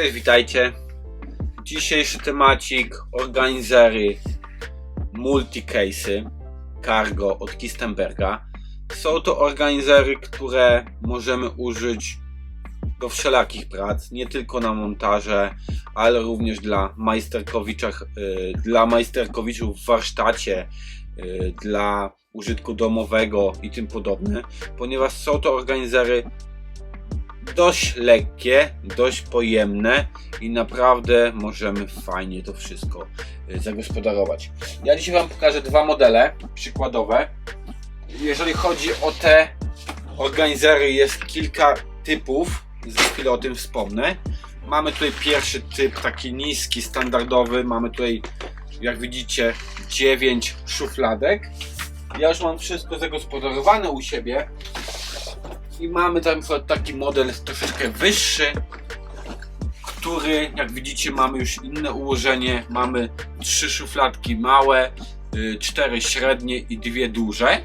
Cześć, witajcie. Dzisiejszy temacik organizery multicase'y cargo od Kistenberga. Są to organizery, które możemy użyć do wszelakich prac, nie tylko na montaże, ale również dla majsterkowiczach, y, dla majsterkowiczów w warsztacie, y, dla użytku domowego i tym podobne, ponieważ są to organizery dość lekkie, dość pojemne i naprawdę możemy fajnie to wszystko y, zagospodarować. Ja dzisiaj Wam pokażę dwa modele przykładowe. Jeżeli chodzi o te organizery, jest kilka typów, za chwilę o tym wspomnę. Mamy tutaj pierwszy typ, taki niski, standardowy. Mamy tutaj, jak widzicie, 9 szufladek. Ja już mam wszystko zagospodarowane u siebie. I mamy tam taki model troszeczkę wyższy, który, jak widzicie, mamy już inne ułożenie. Mamy trzy szufladki małe, y, cztery średnie i dwie duże.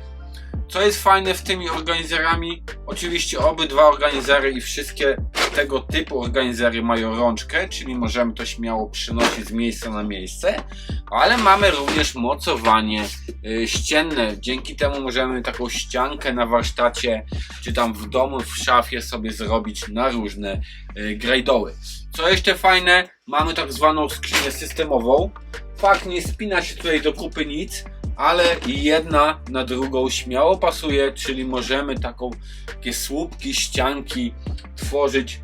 Co jest fajne w tymi organizerami? Oczywiście obydwa organizery i wszystkie tego typu organizery mają rączkę, czyli możemy to śmiało przynosić z miejsca na miejsce, ale mamy również mocowanie y, ścienne. Dzięki temu możemy taką ściankę na warsztacie, czy tam w domu, w szafie sobie zrobić na różne y, grajdoły. Co jeszcze fajne, mamy tak zwaną skrzynię systemową. Fakt nie spina się tutaj do kupy nic, ale jedna na drugą śmiało pasuje, czyli możemy taką, takie słupki, ścianki tworzyć,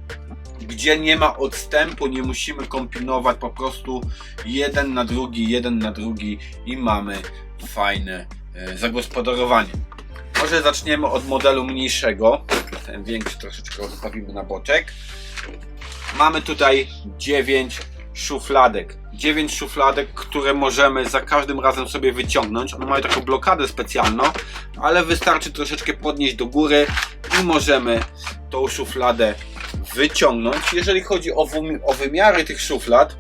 gdzie nie ma odstępu, nie musimy kombinować, po prostu jeden na drugi, jeden na drugi i mamy fajne e, zagospodarowanie. Może zaczniemy od modelu mniejszego, ten większy troszeczkę odstawimy na boczek. Mamy tutaj 9 szufladek. 9 szufladek, które możemy za każdym razem sobie wyciągnąć. One mają taką blokadę specjalną, ale wystarczy troszeczkę podnieść do góry i możemy tą szufladę wyciągnąć. Jeżeli chodzi o, o wymiary tych szuflad,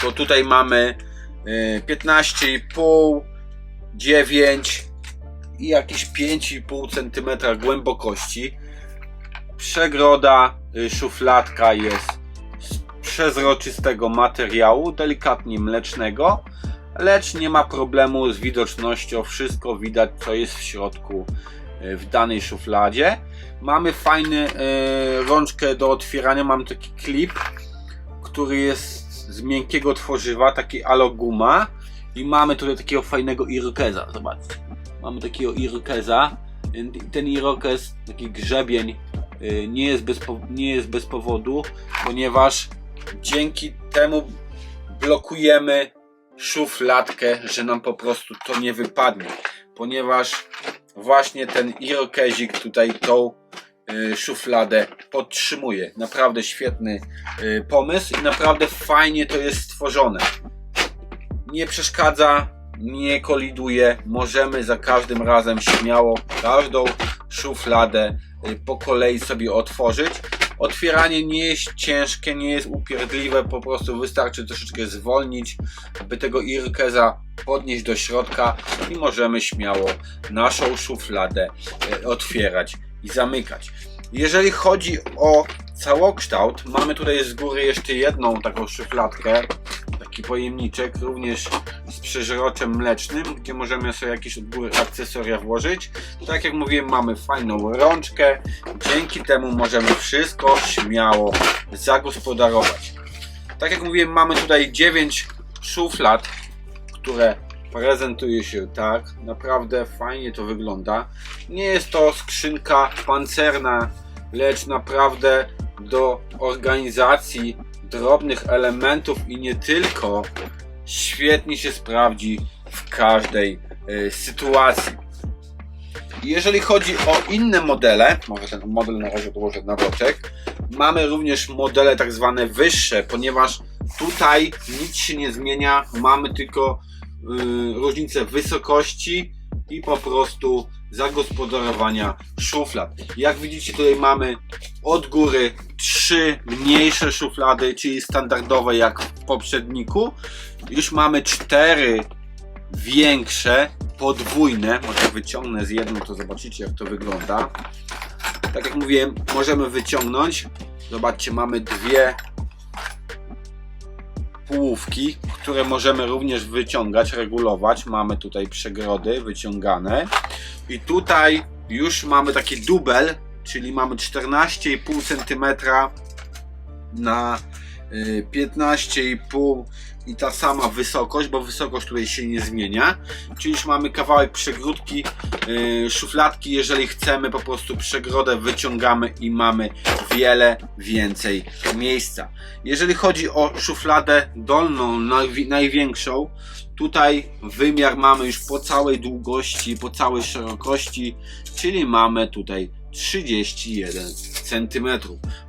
to tutaj mamy y, 15,5, 9 i jakieś 5,5 cm głębokości. Przegroda, y, szufladka jest przezroczystego materiału, delikatnie mlecznego, lecz nie ma problemu z widocznością. Wszystko widać, co jest w środku y, w danej szufladzie. Mamy fajny y, rączkę do otwierania, mamy taki klip, który jest z miękkiego tworzywa, taki aloguma i mamy tutaj takiego fajnego irokeza, zobaczcie. Mamy takiego irokeza. Ten irokez, taki grzebień, y, nie jest, bez, nie jest bez powodu, ponieważ dzięki temu blokujemy szufladkę, że nam po prostu to nie wypadnie, ponieważ właśnie ten irokezik tutaj tą y, szufladę podtrzymuje. Naprawdę świetny y, pomysł i naprawdę fajnie to jest stworzone. Nie przeszkadza, nie koliduje. Możemy za każdym razem śmiało każdą szufladę y, po kolei sobie otworzyć. Otwieranie nie jest ciężkie, nie jest upierdliwe, po prostu wystarczy troszeczkę zwolnić, aby tego irkeza podnieść do środka i możemy śmiało naszą szufladę e, otwierać i zamykać. Jeżeli chodzi o całokształt, mamy tutaj z góry jeszcze jedną taką szufladkę, taki pojemniczek, również z przeżroczem mlecznym, gdzie możemy sobie jakieś od góry akcesoria włożyć. Tak jak mówiłem, mamy fajną rączkę, dzięki temu możemy wszystko śmiało zagospodarować. Tak jak mówiłem, mamy tutaj 9 szuflad, które prezentuje się tak. Naprawdę fajnie to wygląda. Nie jest to skrzynka pancerna, lecz naprawdę do organizacji drobnych elementów i nie tylko świetnie się sprawdzi w każdej y, sytuacji. Jeżeli chodzi o inne modele, może ten model na razie odłożę na boczek, mamy również modele tak zwane wyższe, ponieważ tutaj nic się nie zmienia, mamy tylko y, różnicę wysokości i po prostu zagospodarowania szuflad. Jak widzicie tutaj mamy od góry trzy mniejsze szuflady, czyli standardowe jak w poprzedniku. Już mamy cztery większe, podwójne. Może wyciągnę z jedną, to zobaczycie jak to wygląda. Tak jak mówiłem, możemy wyciągnąć. Zobaczcie, mamy dwie półówki, które możemy również wyciągać, regulować. Mamy tutaj przegrody wyciągane. I tutaj już mamy taki dubel, czyli mamy 14,5 cm na y, 15,5 i ta sama wysokość, bo wysokość tutaj się nie zmienia. Czyli mamy kawałek przegródki, y, szufladki, jeżeli chcemy po prostu przegrodę wyciągamy i mamy wiele więcej miejsca. Jeżeli chodzi o szufladę dolną, najwi- największą, tutaj wymiar mamy już po całej długości, po całej szerokości, czyli mamy tutaj 31 cm.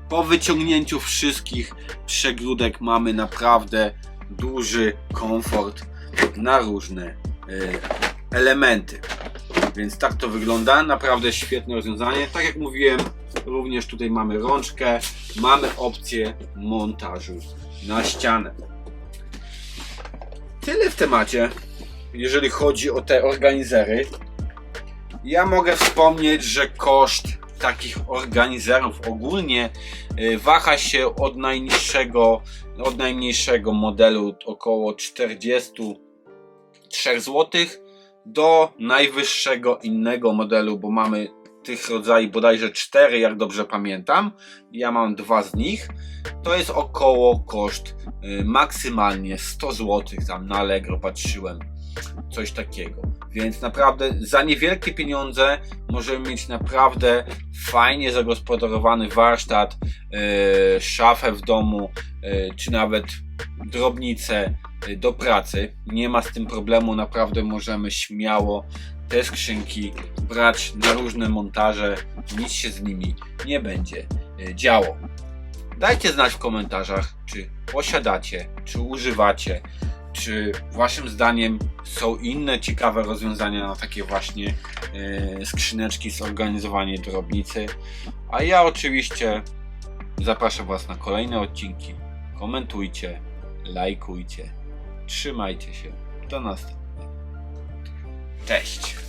Po wyciągnięciu wszystkich przegródek mamy naprawdę duży komfort na różne y, elementy. Więc tak to wygląda. Naprawdę świetne rozwiązanie. Tak jak mówiłem, również tutaj mamy rączkę, mamy opcję montażu na ścianę. Tyle w temacie, jeżeli chodzi o te organizery. Ja mogę wspomnieć, że koszt takich organizerów ogólnie y, waha się od najniższego, od najmniejszego modelu około 43 zł do najwyższego innego modelu, bo mamy tych rodzajów bodajże 4, jak dobrze pamiętam. Ja mam dwa z nich. To jest około koszt y, maksymalnie 100 zł, tam na Allegro patrzyłem. Coś takiego. Więc naprawdę za niewielkie pieniądze możemy mieć naprawdę fajnie zagospodarowany warsztat, y, szafę w domu, y, czy nawet drobnicę y, do pracy. Nie ma z tym problemu, naprawdę możemy śmiało te skrzynki brać na różne montaże, nic się z nimi nie będzie y, działo. Dajcie znać w komentarzach, czy posiadacie, czy używacie, czy waszym zdaniem są inne ciekawe rozwiązania na takie właśnie y, skrzyneczki zorganizowanie drobnicy. A ja oczywiście zapraszam was na kolejne odcinki. Komentujcie, lajkujcie. Trzymajcie się. Do następnego. Cześć.